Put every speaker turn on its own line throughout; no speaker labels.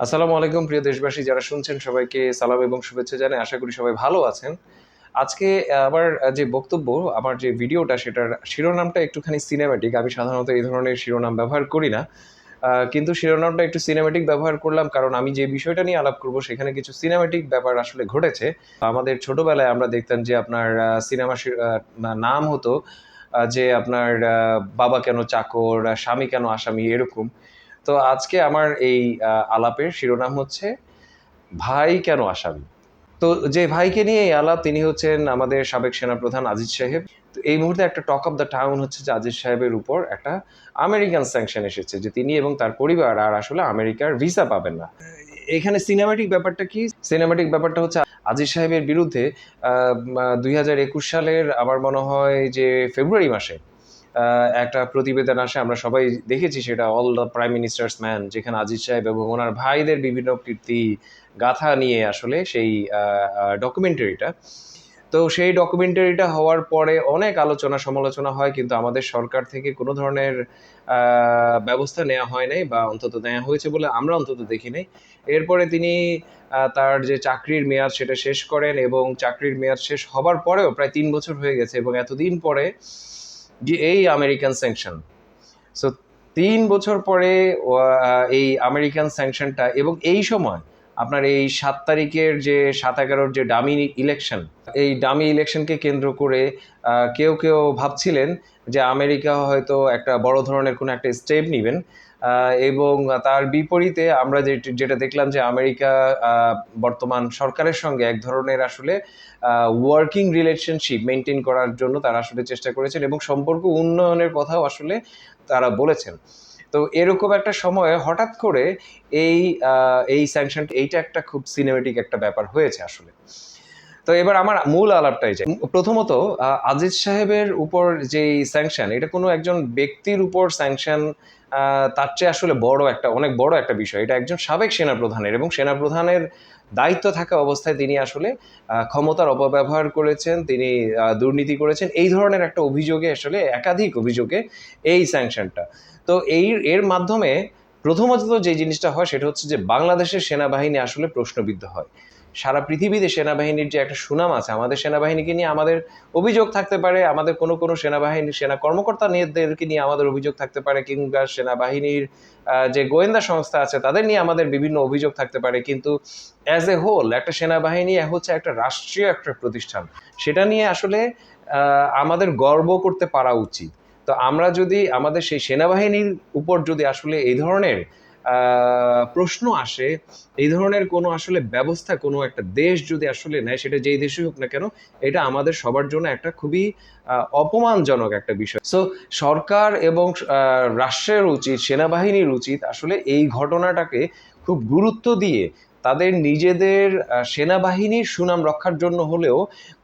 আসসালামু আলাইকুম, প্রিয় দেশবাসী। যারা শুনছেন সবাইকে সালাম এবং শুভেচ্ছা জানাই। আশা করি সবাই ভালো আছেন। আজকে আমার যে বক্তব্য, আমার যে ভিডিওটা, সেটার শিরোনামটা একটুখানি সিনেম্যাটিক আমি সাধারণত এই ধরনের শিরোনাম ব্যবহার করি না। কিন্তু শিরোনামটা একটু সিনেম্যাটিক ব্যবহার করলাম, কারণ আমি যে বিষয়টা নিয়ে আলাপ করব, সেখানে কিছু সিনেম্যাটিক ব্যাপার আসলে ঘটেছে। আমাদের ছোটবেলায় আমরা দেখতাম যে আপনার সিনেমা নাম হতো যে আপনার বাবা কেন চাকর স্বামী কেন আসামি, এরকম। তো আজকে আমার এই আলাপের শিরোনাম হচ্ছে, ভাই কেন আসামি? তো যে ভাইকে নিয়ে এই আলাপ, তিনি হচ্ছেন আমাদের সাবেক সেনাপ্রধান আজিজ সাহেব। তো এই মুহূর্তে একটা টক অফ দ্য টাউন হচ্ছে যে আজিজ সাহেবের উপর একটা আমেরিকান স্যাংশন এসেছে, যে তিনি এবং তার পরিবার আর আসলে আমেরিকার ভিসা পাবেন না। এখানে সিনেমাটিক ব্যাপারটা কি? সিনেমাটিক ব্যাপারটা হচ্ছে, আজিজ সাহেবের বিরুদ্ধে দুই হাজার একুশ সালের, আমার মনে হয় যে ফেব্রুয়ারি মাসে একটা প্রতিবেদন আসে, আমরা সবাই দেখেছি সেটা all the prime ministers man যেখানে আজিজ সাহেব এবং ওনার ভাইদের বিভিন্ন কীর্তি গাথা নিয়ে আসলে সেই ডকুমেন্টারিটা তো সেই ডকুমেন্টারিটা হওয়ার পরে অনেক আলোচনা সমালোচনা হয়, কিন্তু আমাদের সরকার থেকে কোনো ধরনের ব্যবস্থা নেওয়া হয় নাই বা অন্তত নেওয়া হয়েছে বলে আমরা অন্তত দেখি নাই। এরপরে তিনি তার যে চাকরির মেয়াদ সেটা শেষ করেন এবং চাকরির মেয়াদ শেষ হবার পরেও প্রায় তিন বছর হয়ে গেছে এবং এতদিন পরে এই আমেরিকান স্যাংশন সো তিন বছর পরে এই আমেরিকান স্যাংশনটা এবং এই সময় আপনার এই সাত তারিখের যে সাত এগারোর যে ডামি ইলেকশন এই ডামি ইলেকশনকে কেন্দ্র করে কেউ কেউ ভাবছিলেন যে আমেরিকা হয়তো একটা বড় ধরনের কোনো একটা স্টেপ নেবেন। এবং তার বিপরীতে আমরা যে যেটা দেখলাম যে আমেরিকা বর্তমান সরকারের সঙ্গে এক ধরনের আসলে ওয়ার্কিং রিলেশনশিপ মেনটেন করার জন্য তারা আসলে চেষ্টা করেছেন এবং সম্পর্ক উন্নয়নের কথাও আসলে তারা বলেছেন। তো এরকম একটা সময়ে হঠাৎ করে এই এই স্যাংশন এইটা একটা খুব সিনেমেটিক একটা ব্যাপার হয়েছে আসলে। তো এবার আমার মূল আলাপটাই যাই। প্রথমত আজিজ সাহেবের উপর যে স্যাংশন এটা কোনো একজন ব্যক্তির উপর স্যাংশন তার চেয়ে আসলে বড় একটা, অনেক বড় একটা বিষয়। এটা একজন সাবেক সেনাপ্রধানের এবং সেনাপ্রধানের দায়িত্ব থাকা অবস্থায় তিনি আসলে ক্ষমতার অপব্যবহার করেছেন, তিনি দুর্নীতি করেছেন। এই ধরনের একটা অভিযোগে আসলে, একাধিক অভিযোগে এই স্যাংশনটা। তো এই, এর মাধ্যমে প্রথমত যে জিনিসটা হয়, সেটা হচ্ছে যে বাংলাদেশের সেনাবাহিনী আসলে প্রশ্নবিদ্ধ হয়। সারা পৃথিবীতে সেনাবাহিনীর যে একটা সুনাম আছে, আমাদের সেনাবাহিনীকে নিয়ে আমাদের অভিযোগ থাকতে পারে, আমাদের কোনো কোনো সেনাবাহিনী সেনা কর্মকর্তা নিয়েদেরকে নিয়ে আমাদের অভিযোগ থাকতে পারে, কিংবা সেনাবাহিনীর যে গোয়েন্দা সংস্থা আছে, তাদের নিয়ে আমাদের বিভিন্ন অভিযোগ থাকতে পারে। কিন্তু অ্যাজ এ হোল একটা সেনাবাহিনী হচ্ছে একটা রাষ্ট্রীয় একটা প্রতিষ্ঠান। সেটা নিয়ে আসলে আমাদের গর্ব করতে পারা উচিত। তো আমরা যদি আমাদের সেই সেনাবাহিনীর উপর যদি আসলে এই ধরনের প্রশ্ন আসে, এই ধরনের কোনো আসলে ব্যবস্থা কোনো একটা দেশ যদি আসলে নেয়, সেটা যেই দেশই হোক না কেন, এটা আমাদের সবার জন্য একটা খুবই অপমানজনক একটা বিষয়। সো সরকার এবং রাষ্ট্রের উচিত, সেনাবাহিনীর উচিত আসলে এই ঘটনাটাকে খুব গুরুত্ব দিয়ে তাদের নিজেদের সেনাবাহিনীর সুনাম রক্ষার জন্য হলেও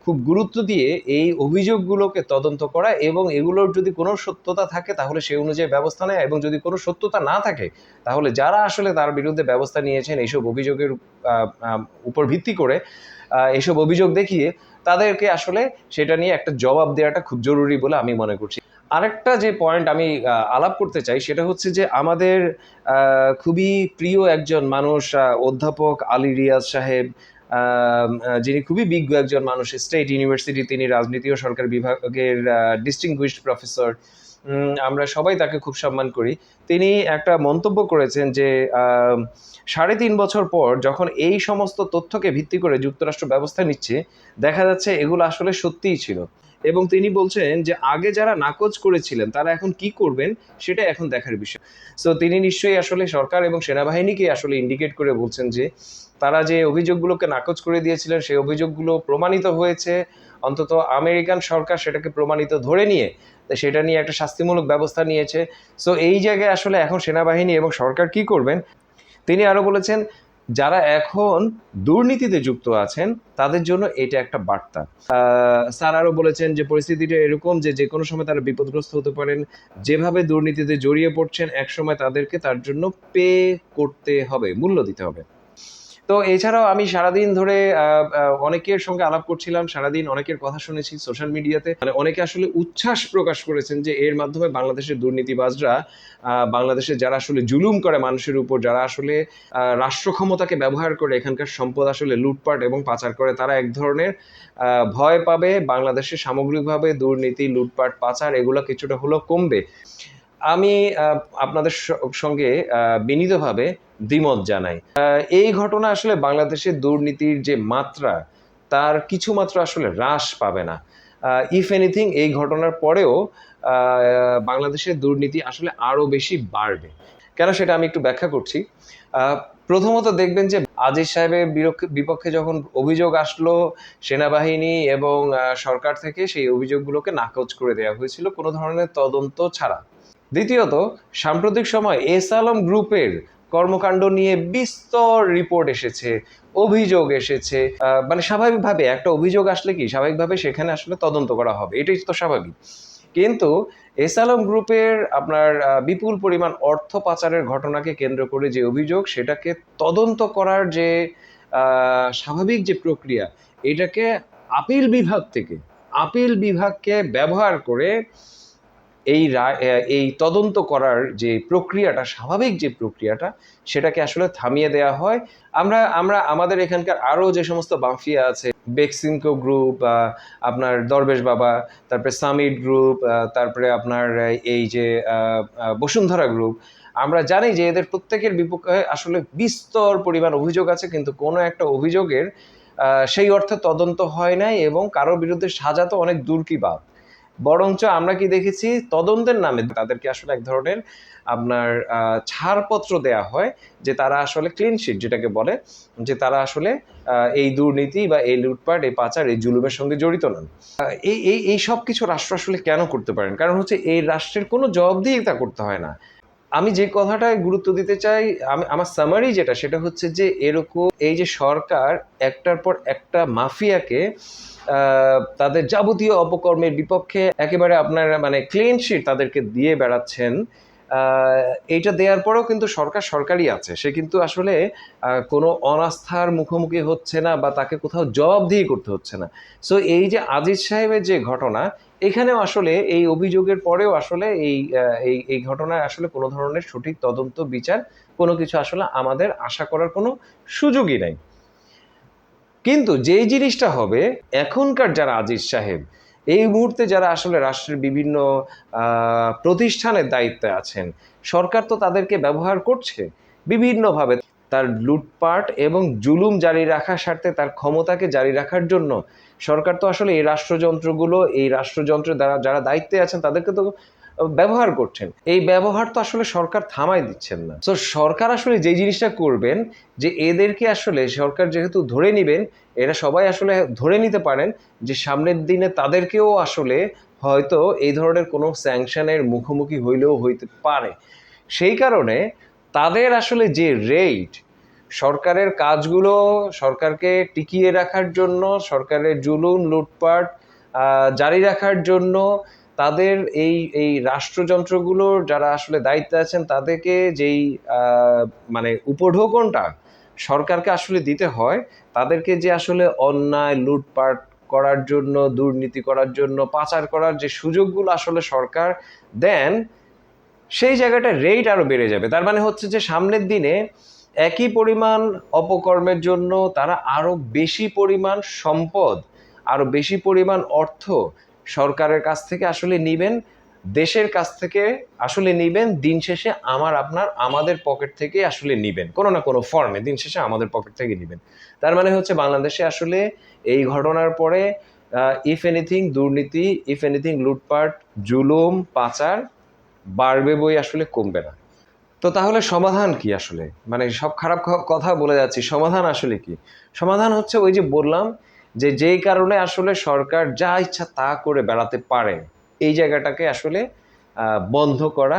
খুব গুরুত্ব দিয়ে এই অভিযোগগুলোকে তদন্ত করা এবং এগুলোর যদি কোনো সত্যতা থাকে তাহলে সেই অনুযায়ী ব্যবস্থা নেয় এবং যদি কোনো সত্যতা না থাকে তাহলে যারা আসলে তার বিরুদ্ধে ব্যবস্থা নিয়েছেন এইসব অভিযোগের উপর ভিত্তি করে এসব এইসব অভিযোগ দেখিয়ে তাদেরকে আসলে সেটা নিয়ে একটা জবাব দেওয়াটা খুব জরুরি বলে আমি মনে করছি। আরেকটা যে পয়েন্ট আমি আলাপ করতে চাই সেটা হচ্ছে যে আমাদের খুবই প্রিয় একজন মানুষ অধ্যাপক আলী রিয়াজ সাহেব যিনি খুবই বিজ্ঞ একজন মানুষ, স্টেট ইউনিভার্সিটি, তিনি রাজনীতি ও সরকার বিভাগের ডিস্টিংগুইশড প্রফেসর আমরা সবাই তাকে খুব সম্মান করি। তিনি একটা মন্তব্য করেছেন যে সাড়ে তিন বছর পর যখন এই সমস্ত তথ্যকে ভিত্তি করে যুক্তরাষ্ট্র ব্যবস্থা নিচ্ছে, দেখা যাচ্ছে এগুলো আসলে সত্যিই ছিল। এবং তিনি বলছেন যে, আগে যারা নাকচ করেছিলেন, তারা এখন কি করবেন, সেটা এখন দেখার বিষয়। সো তিনি নিশ্চয়ই আসলে সরকার এবং সেনাবাহিনীকে আসলে ইন্ডিকেট করে বলছেন যে, তারা যে অভিযোগগুলোকে নাকচ করে দিয়েছিলেন, সেই অভিযোগগুলো প্রমাণিত হয়েছে। অন্তত আমেরিকান সরকার সেটাকে প্রমাণিত ধরে নিয়ে তা সেটা নিয়ে একটা শাস্তিমূলক ব্যবস্থা নিয়েছে। সো এই জায়গায় আসলে এখন সেনাবাহিনী এবং সরকার কি করবেন? তিনি আরও বলেছেন, যারা এখন দুর্নীতিতে যুক্ত আছেন, তাদের জন্য এটা একটা বার্তা। স্যার আরও বলেছেন যে পরিস্থিতিটা এরকম যে যে কোনো সময় তারা বিপদগ্রস্ত হতে পারেন। যেভাবে দুর্নীতিতে জড়িয়ে পড়ছেন এক সময় তাদেরকে তার জন্য পে করতে হবে, মূল্য দিতে হবে। তো এছাড়াও আমি সারাদিন ধরে অনেকের সঙ্গে আলাপ করছিলাম, সারাদিন অনেকের কথা শুনেছি সোশ্যাল মিডিয়াতে। মানে অনেকে আসলে উচ্ছ্বাস প্রকাশ করেছেন যে এর মাধ্যমে বাংলাদেশের দুর্নীতিবাজরা বাংলাদেশে যারা আসলে জুলুম করে মানুষের উপর, যারা আসলে রাষ্ট্র ক্ষমতাকে ব্যবহার করে এখানকার সম্পদ আসলে লুটপাট এবং পাচার করে, তারা এক ধরনের ভয় পাবে। বাংলাদেশে সামগ্রিকভাবে দুর্নীতি, লুটপাট, পাচার, এগুলো কিছুটা হলেও কমবে। আমি আপনাদের সঙ্গে বিনীতভাবে দ্বিমত জানাই। এই ঘটনা আসলে বাংলাদেশের দুর্নীতির যে মাত্রা, তার কিছু মাত্রা আসলে হ্রাস পাবে না। ইফ এনিথিং এই ঘটনার পরেও বাংলাদেশের দুর্নীতি আসলে আরও বেশি বাড়বে। কেন সেটা আমি একটু ব্যাখ্যা করছি। প্রথমত দেখবেন যে, আজিজ সাহেবের বিপক্ষে যখন অভিযোগ আসলো সেনাবাহিনী এবং সরকার থেকে, সেই অভিযোগগুলোকে নাকচ করে দেওয়া হয়েছিল কোনো ধরনের তদন্ত ছাড়া। দ্বিতীয়ত, সাম্প্রতিক সময় এস আলম গ্রুপের কর্মকাণ্ড নিয়ে বিস্তর রিপোর্ট এসেছে, অভিযোগ এসেছে। মানে স্বাভাবিকভাবে একটা অভিযোগ আসলে কি? স্বাভাবিকভাবে সেখানে আসলে তদন্ত করা হবে। এটাই তো স্বাভাবিক। কিন্তু এস আলম গ্রুপের আপনার বিপুল পরিমাণ অর্থ পাচারের ঘটনাকে কেন্দ্র করে যে অভিযোগ, সেটাকে তদন্ত করার যে স্বাভাবিক যে প্রক্রিয়া, এটাকে আপিল বিভাগ থেকে, আপিল বিভাগকে ব্যবহার করে এই এই তদন্ত করার যে প্রক্রিয়াটা, স্বাভাবিক যে প্রক্রিয়াটা, সেটাকে আসলে থামিয়ে দেওয়া হয়। আমরা আমরা আমাদের এখানকার আরও যে সমস্ত মাফিয়া আছে, বেক্সিমকো গ্রুপ আপনার দরবেশ বাবা, তারপরে সামিট গ্রুপ তারপরে আপনার এই যে বসুন্ধরা গ্রুপ, আমরা জানি যে এদের প্রত্যেকের বিপক্ষে আসলে বিস্তর পরিমাণ অভিযোগ আছে, কিন্তু কোনো একটা অভিযোগের সেই অর্থে তদন্ত হয় নাই এবং কারোর বিরুদ্ধে সাজা তো অনেক দূর কি বাদ। বরঞ্চ আমরা কি দেখেছি, তদন্তের নামে তাদেরকে আসলে এক ধরনের আপনার ছাড়পত্র দেয়া হয় যে তারা আসলে ক্লিন শিট যেটাকে বলে, যে তারা আসলে এই দুর্নীতি বা এই লুটপাট, এই পাচার, এই জুলুমের সঙ্গে জড়িত নন। এই এই সব কিছু রাষ্ট্র আসলে কেন করতে পারেন? কারণ হচ্ছে এই রাষ্ট্রের কোনো জবাবদিহিতা করতে হয় না। আমি যে কথাটায় গুরুত্ব দিতে চাই, আমি, আমার সামারি যেটা, সেটা হচ্ছে যে এরকম এই যে সরকার একটার পর একটা মাফিয়াকে তাদের যাবতীয় অপকর্মের বিপক্ষে একেবারে আপনারা মানে ক্লিন শিট তাদেরকে দিয়ে বেড়াচ্ছেন এইটা দেওয়ার পরেও কিন্তু সরকার সরকারই আছে। সে কিন্তু আসলে কোনো অনাস্থার মুখোমুখি হচ্ছে না বা তাকে কোথাও জবাবদিহি করতে হচ্ছে না। সো এই যে আজিজ সাহেবের যে ঘটনা এখানেও আসলে এই অভিযোগের পরেও আসলে এই এই এই ঘটনায় আসলে কোনো ধরনের সঠিক তদন্ত, বিচার কোনো কিছু আসলে আমাদের আশা করার কোনো সুযোগই নাই। কিন্তু যেই জিনিসটা হবে, এখনকার যারা আজিজ সাহেব, এই মুহূর্তে যারা আসলে রাষ্ট্রের বিভিন্ন প্রতিষ্ঠানের দায়িত্বে আছেন, সরকার তো তাদেরকে ব্যবহার করছে বিভিন্নভাবে। তার লুটপাট এবং জুলুম জারি রাখার স্বার্থে তার ক্ষমতাকে জারি রাখার জন্য সরকার তো আসলে এই রাষ্ট্রযন্ত্রগুলো, এই রাষ্ট্রযন্ত্রের দ্বারা যারা দায়িত্বে আছেন, তাদেরকে তো ব্যবহার করছেন। এই ব্যবহার তো আসলে সরকার থামাই দিচ্ছেন না। তো সরকার আসলে যে জিনিসটা করবেন, যে এদেরকে আসলে সরকার যেহেতু ধরে নেবেন, এরা সবাই আসলে ধরে নিতে পারেন যে সামনের দিনে তাদেরকেও আসলে হয়তো এই ধরনের কোনো স্যাংশনের মুখোমুখি হইলেও হইতে পারে। সেই কারণে তাদের আসলে যে রেট সরকারের কাজগুলো সরকারকে টিকিয়ে রাখার জন্য, সরকারের জুলুম, লুটপাট জারি রাখার জন্য তাদের এই এই রাষ্ট্রযন্ত্রগুলোর যারা আসলে দায়িত্বে আছেন তাদেরকে যেই মানে উপঢৌকনটা সরকারকে আসলে দিতে হয়, তাদেরকে যে আসলে অন্যায়, লুটপাট করার জন্য, দুর্নীতি করার জন্য, পাচার করার যে সুযোগগুলো আসলে সরকার দেন, সেই জায়গাটা রেট আরও বেড়ে যাবে। তার মানে হচ্ছে যে সামনের দিনে একই পরিমাণ অপকর্মের জন্য তারা আরও বেশি পরিমাণ সম্পদ আরও বেশি পরিমাণ অর্থ সরকারের কাছ থেকে আসলে নিবেন, দেশের কাছ থেকে আসলে নিবেন, দিন শেষে আমার, আপনার, আমাদের পকেট থেকে আসলে নিবেন। কোনো না কোনো ফর্মে দিন শেষে আমাদের পকেট থেকে নিবেন। তার মানে হচ্ছে বাংলাদেশে আসলে এই ঘটনার পরে ইফ এনিথিং দুর্নীতি ইফ এনিথিং লুটপাট, জুলুম, পাচার বাড়বে বই আসলে কমবে না। তো তাহলে সমাধান কি আসলে? মানে সব খারাপ কথা বলে যাচ্ছি, সমাধান আসলে কি? সমাধান হচ্ছে ওই যে বললাম যে যেই কারণে আসলে সরকার যা ইচ্ছা তা করে বেড়াতে পারে, এই জায়গাটাকে আসলে বন্ধ করা,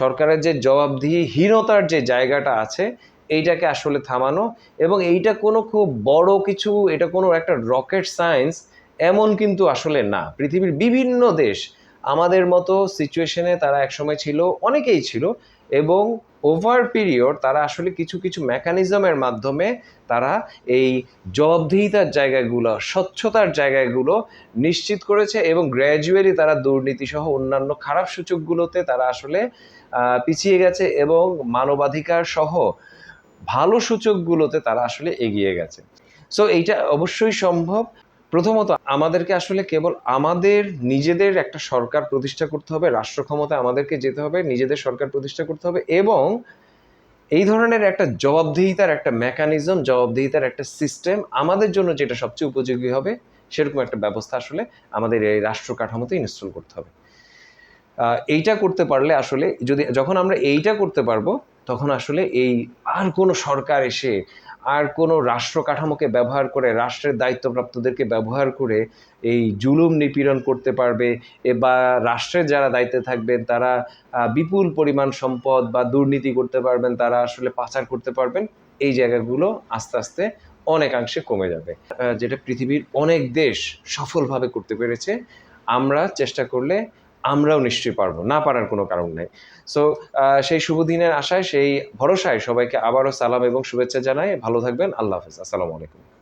সরকারের যে জবাবদিহিহীনতার যে জায়গাটা আছে, এইটাকে আসলে থামানো এবং এইটা কোনো খুব বড় কিছু, এটা কোনো একটা রকেট সায়েন্স এমন কিন্তু আসলে না। পৃথিবীর বিভিন্ন দেশ আমাদের মতো সিচুয়েশনে তারা একসময় ছিল, অনেকেই ছিল এবং ওভার পিরিয়ড তারা আসলে কিছু কিছু মেকানিজমের মাধ্যমে তারা এই জবাবদিহিতার জায়গাগুলো, স্বচ্ছতার জায়গাগুলো নিশ্চিত করেছে এবং গ্র্যাজুয়ালি তারা দুর্নীতি সহ অন্যান্য খারাপ সূচকগুলোতে তারা আসলে পিছিয়ে গেছে এবং মানবাধিকার সহ ভালো সূচকগুলোতে তারা আসলে এগিয়ে গেছে। সো এইটা অবশ্যই সম্ভব। প্রথমত আমাদেরকে আসলে কেবল আমাদের নিজেদের একটা সরকার প্রতিষ্ঠা করতে হবে, রাষ্ট্র ক্ষমতা আমাদেরকে যেতে হবে, নিজেদের সরকার প্রতিষ্ঠা করতে হবে এবং এই ধরনের একটা জবাবদিহিতার একটা মেকানিজম জবাবদিহিতার একটা সিস্টেম আমাদের জন্য যেটা সবচেয়ে উপযোগী হবে, সেরকম একটা ব্যবস্থা আসলে আমাদের এই রাষ্ট্র কাঠামোতে ইনস্টল করতে হবে। এইটা করতে পারলে আসলে যদি, যখন আমরা এইটা করতে পারব, তখন আসলে এই আর কোনো সরকার এসে আর কোনো রাষ্ট্র কাঠামোকে ব্যবহার করে, রাষ্ট্রের দায়িত্বপ্রাপ্তদেরকে ব্যবহার করে এই জুলুম নিপীড়ন করতে পারবে বা রাষ্ট্রের যারা দায়িত্বে থাকবেন তারা বিপুল পরিমাণ সম্পদ বা দুর্নীতি করতে পারবেন, তারা আসলে পাচার করতে পারবেন। এই জায়গাগুলো আস্তে আস্তে অনেকাংশে কমে যাবে। যেটা পৃথিবীর অনেক দেশ সফলভাবে করতে পেরেছে। আমরা চেষ্টা করলে আমরাও নিশ্চয়ই পারব, না পারার কোনো কারণ নেই। সো সেই শুভ দিনের আশায়, সেই ভরসায় সবাইকে আবারও সালাম এবং শুভেচ্ছা জানাই। ভালো থাকবেন, আল্লাহ হাফেজ। আসসালামু আলাইকুম।